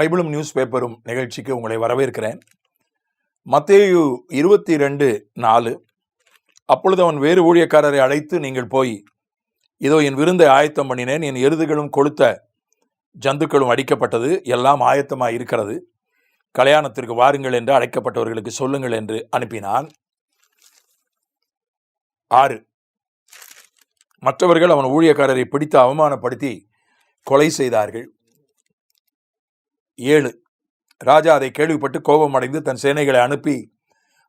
பைபிளும் news பேப்பரும் நிகழ்ச்சிக்கு உங்களை வரவேற்கிறேன். மத்தேயு இருபத்தி ரெண்டு நாலு. அப்பொழுது அவன் வேறு ஊழியக்காரரை அழைத்து நீங்கள் போய் இதோ என் விருந்தை ஆயத்தம் பண்ணினேன் என் எருதுகளும் கொளுத்த ஜந்துக்களும் அடிக்கப்பட்டது எல்லாம் ஆயத்தமாக இருக்கிறது. கல்யாணத்திற்கு வாருங்கள் என்று அழைக்கப்பட்டவர்களுக்கு சொல்லுங்கள் என்று அனுப்பினான். ஆறு. மற்றவர்கள் அவன் ஊழியக்காரரை பிடித்து அவமானப்படுத்தி கொலை செய்தார்கள். ஏழு. ராஜா அதை கேள்விப்பட்டு கோபமடைந்து தன் சேனைகளை அனுப்பி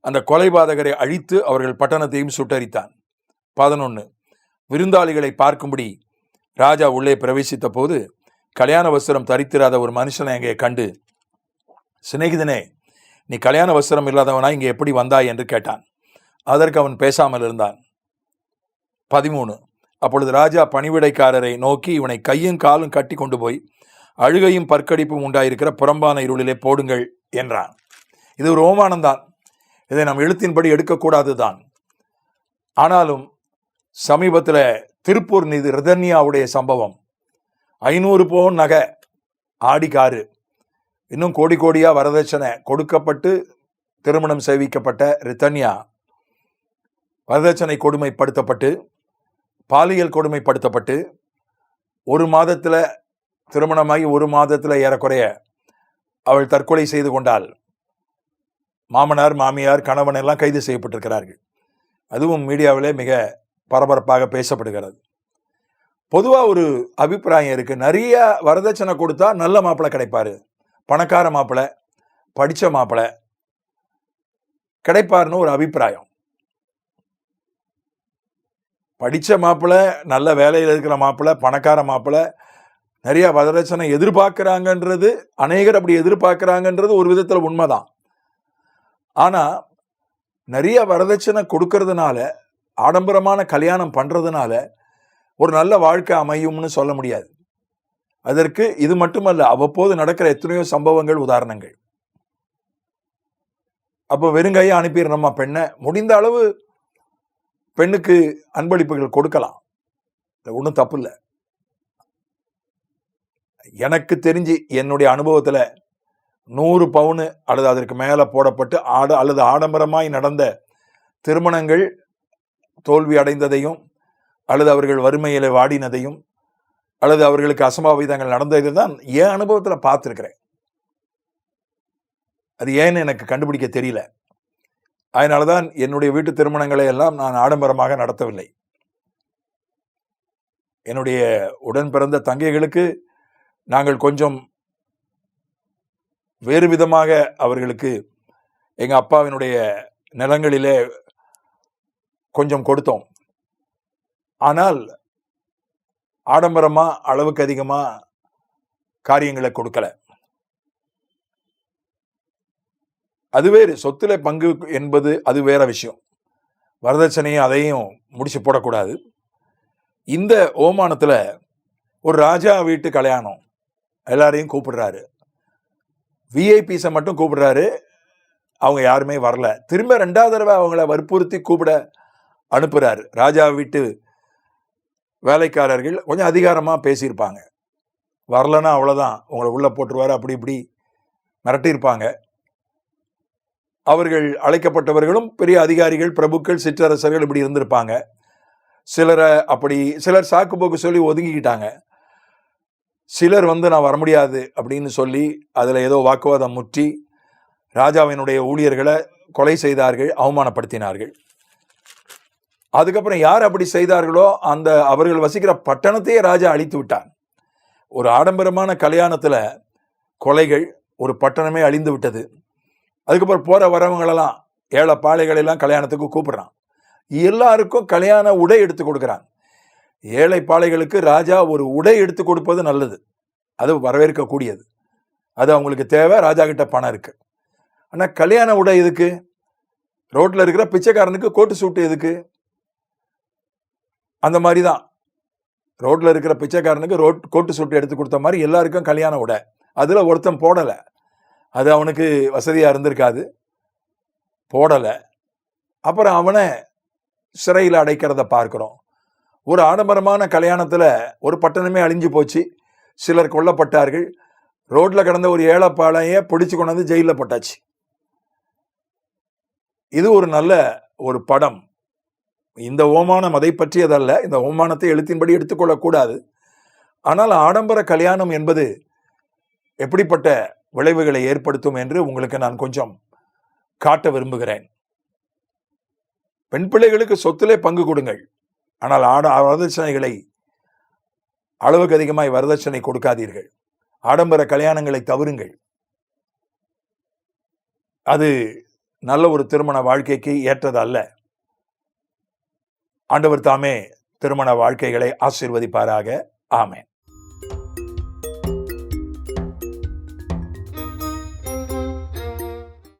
அந்த கொலைபாதகரை அழித்து அவர்கள் பட்டணத்தையும் சுட்டரித்தான். பதினொன்று விருந்தாளிகளை பார்க்கும்படி ராஜா உள்ளே பிரவேசித்த போது கல்யாண வஸ்திரம் தரித்திராத ஒரு மனுஷனை அங்கே கண்டு சிநேகிதனே நீ கல்யாண வஸ்திரம் இல்லாதவனா இங்கே எப்படி வந்தாய்? என்று கேட்டான். அதற்கு அவன் பேசாமல் இருந்தான். பதிமூணு. அப்பொழுது ராஜா பணிவிடைக்காரரை நோக்கி இவனை கையும் காலும் கட்டி கொண்டு போய் அழுகையும் பற்கடிப்பும் உண்டாயிருக்கிற புறம்பான இருளிலே போடுங்கள் என்றான். இது ஒரு ஓமானம்தான் இதை நாம் எழுத்தின்படி எடுக்கக்கூடாது தான். ஆனாலும் சமீபத்தில் திருப்பூர் நிதி ரிதன்யாவுடைய சம்பவம். ஐநூறு பவுன் நகை ஆடி காரு இன்னும் கோடி கோடியாக வரதட்சணை கொடுக்கப்பட்டு திருமணம் செய்விக்கப்பட்ட ரிதன்யா வரதட்சணை கொடுமைப்படுத்தப்பட்டு பாலியல் கொடுமைப்படுத்தப்பட்டு ஒரு மாதத்தில் திருமணமாகி ஒரு மாதத்தில் ஏறக்குறைய அவள் தற்கொலை செய்து கொண்டாள். மாமனார் மாமியார் கணவன் எல்லாம் கைது செய்யப்பட்டிருக்கிறார்கள். அதுவும் மீடியாவிலே மிக பரபரப்பாக பேசப்படுகிறது. பொதுவாக ஒரு அபிப்பிராயம் இருக்குது நிறைய வரதட்சணை கொடுத்தா நல்ல மாப்பிள்ளை கிடைப்பார். பணக்கார மாப்பிள்ளை படித்த மாப்பிள்ளை கிடைப்பாருன்னு ஒரு அபிப்பிராயம். படித்த மாப்பிள்ளை நல்ல வேலையில் இருக்கிற மாப்பிள்ளை பணக்கார மாப்பிள்ளை நிறைய வரதட்சணை எதிர்பார்க்குறாங்கன்றது அநேகர் அப்படி எதிர்பார்க்குறாங்கன்றது ஒரு விதத்தில் உண்மைதான். ஆனால் நிறைய வரதட்சணை கொடுக்கறதுனால ஆடம்பரமான கல்யாணம் பண்ணுறதுனால ஒரு நல்ல வாழ்க்கை அமையும்னு சொல்ல முடியாது. அதற்கு இது மட்டுமல்ல அவ்வப்போது நடக்கிற எத்தனையோ சம்பவங்கள் உதாரணங்கள். அப்போ வெறுங்கையை அனுப்பிடுறோமா பெண்ணை? முடிந்த அளவு பெண்ணுக்கு அன்பளிப்புகள் கொடுக்கலாம். ஒன்றும் தப்பு இல்லை. எனக்கு தெரிஞ்சு என்னுடைய அனுபவத்தில் நூறு பவுனு அல்லது அதற்கு மேலே போடப்பட்டு ஆட அல்லது ஆடம்பரமாய் நடந்த திருமணங்கள் தோல்வி அடைந்ததையும் அல்லது அவர்கள் வறுமையில வாடினதையும் அல்லது அவர்களுக்கு அசம்பாவிதங்கள் நடந்ததை தான் என் அனுபவத்தில் பார்த்துருக்கிறேன். அது ஏன்னு எனக்கு கண்டுபிடிக்க தெரியல. அதனாலதான் என்னுடைய வீட்டு திருமணங்களை எல்லாம் நான் ஆடம்பரமாக நடத்தவில்லை. என்னுடைய உடன் பிறந்த தங்கைகளுக்கு நாங்கள் கொஞ்சம் வேறு விதமாக அவர்களுக்கு எங்கள் அப்பாவினுடைய நிலங்களிலே கொஞ்சம் கொடுத்தோம். ஆனால் ஆடம்பரமாக அளவுக்கு அதிகமாக காரியங்களை கொடுக்கல. அது வேறு சொத்துல பங்கு என்பது அது வேற விஷயம். வரதட்சணையும் அதையும் முடிச்சு போடக்கூடாது. இந்த ஓமானத்தில் ஒரு ராஜா வீட்டு கல்யாணம். எல்லாரையும் கூப்பிடுறாரு. விஐபிஸை மட்டும் கூப்பிடுறாரு. அவங்க யாருமே வரல. திரும்ப ரெண்டாவது தடவை அவங்கள வற்புறுத்தி கூப்பிட அனுப்புகிறாரு ராஜா வீட்டு வேலைக்காரர்கள் கொஞ்சம் அதிகாரமாக பேசியிருப்பாங்க. வரலன்னா அவ்வளோதான் உங்களை உள்ளே போட்டுருவாரு அப்படி இப்படி மிரட்டியிருப்பாங்க. அவர்கள் அழைக்கப்பட்டவர்களும் பெரிய அதிகாரிகள் பிரபுக்கள் சிற்றரசர்கள் இப்படி இருந்திருப்பாங்க. சிலரை அப்படி சிலர் சாக்கு போக்கு சொல்லி ஒதுங்கிக்கிட்டாங்க சிலர் வந்து நான் வர முடியாது அப்படின்னு சொல்லி அதில் ஏதோ வாக்குவாதம் முற்றி ராஜாவினுடைய ஊழியர்களை கொலை செய்தார்கள் அவமானப்படுத்தினார்கள். அதுக்கப்புறம் யார் அப்படி செய்தார்களோ அந்த அவர்கள் வசிக்கிற பட்டணத்தையே ராஜா அழித்து விட்டான். ஒரு ஆடம்பரமான கல்யாணத்தில் கொலைகள் ஒரு பட்டணமே அழிந்து விட்டது. அதுக்கப்புறம் போகிற வரவங்களெல்லாம் ஏழை பாளைகளெல்லாம் கல்யாணத்துக்கு கூப்பிட்றான். எல்லாருக்கும் கல்யாண உடை எடுத்து கொடுக்குறான். ஏழை பாளைகளுக்கு ராஜா ஒரு உடை எடுத்து கொடுப்பது நல்லது. அது வரவேற்கக்கூடியது. அது அவங்களுக்கு தேவை ராஜா கிட்ட பணம் இருக்கு. ஆனால் கல்யாண உடை எதுக்கு? ரோட்டில் இருக்கிற பிச்சைக்காரனுக்கு கோட்டு சூட்டு எதுக்கு? அந்த மாதிரி தான் ரோட்டில் இருக்கிற பிச்சைக்காரனுக்கு ரோட் கோட்டு சூட்டு எடுத்து கொடுத்த மாதிரி எல்லாருக்கும் கல்யாண உடை. அதில் ஒருத்தன் போடலை. அது அவனுக்கு வசதியாக இருந்திருக்காது. போடலை. அப்புறம் அவனை சிறையில் அடைக்கிறத பார்க்குறோம். ஒரு ஆடம்பரமான கல்யாணத்தில் ஒரு பட்டணமே அழிஞ்சு போச்சு. சிலர் கொல்லப்பட்டார்கள். ரோட்டில் கிடந்த ஒரு ஏழைப்பாளைய பிடிச்சு கொண்டாந்து ஜெயிலில் போட்டாச்சு. இது ஒரு நல்ல ஒரு படம். இந்த ஓமானம் அதை பற்றியதல்ல இந்த ஓமானத்தை எழுத்தின்படி எடுத்துக்கொள்ளக்கூடாது ஆனால் ஆடம்பர கல்யாணம் என்பது எப்படிப்பட்ட விளைவுகளை ஏற்படுத்தும் என்று உங்களுக்கு நான் கொஞ்சம் காட்ட விரும்புகிறேன். பெண் பிள்ளைகளுக்கு சொத்திலே பங்கு கொடுங்கள். ஆனால் ஆட வரதட்சணைகளை அளவுக்கு அதிகமாய் வரதட்சணை கொடுக்காதீர்கள். ஆடம்பர கல்யாணங்களை தவறுங்கள். அது நல்ல ஒரு திருமண வாழ்க்கைக்கு ஏற்றது அல்ல ஆண்டவர் தாமே திருமண வாழ்க்கைகளை ஆசீர்வதிப்பாராக. ஆமேன்.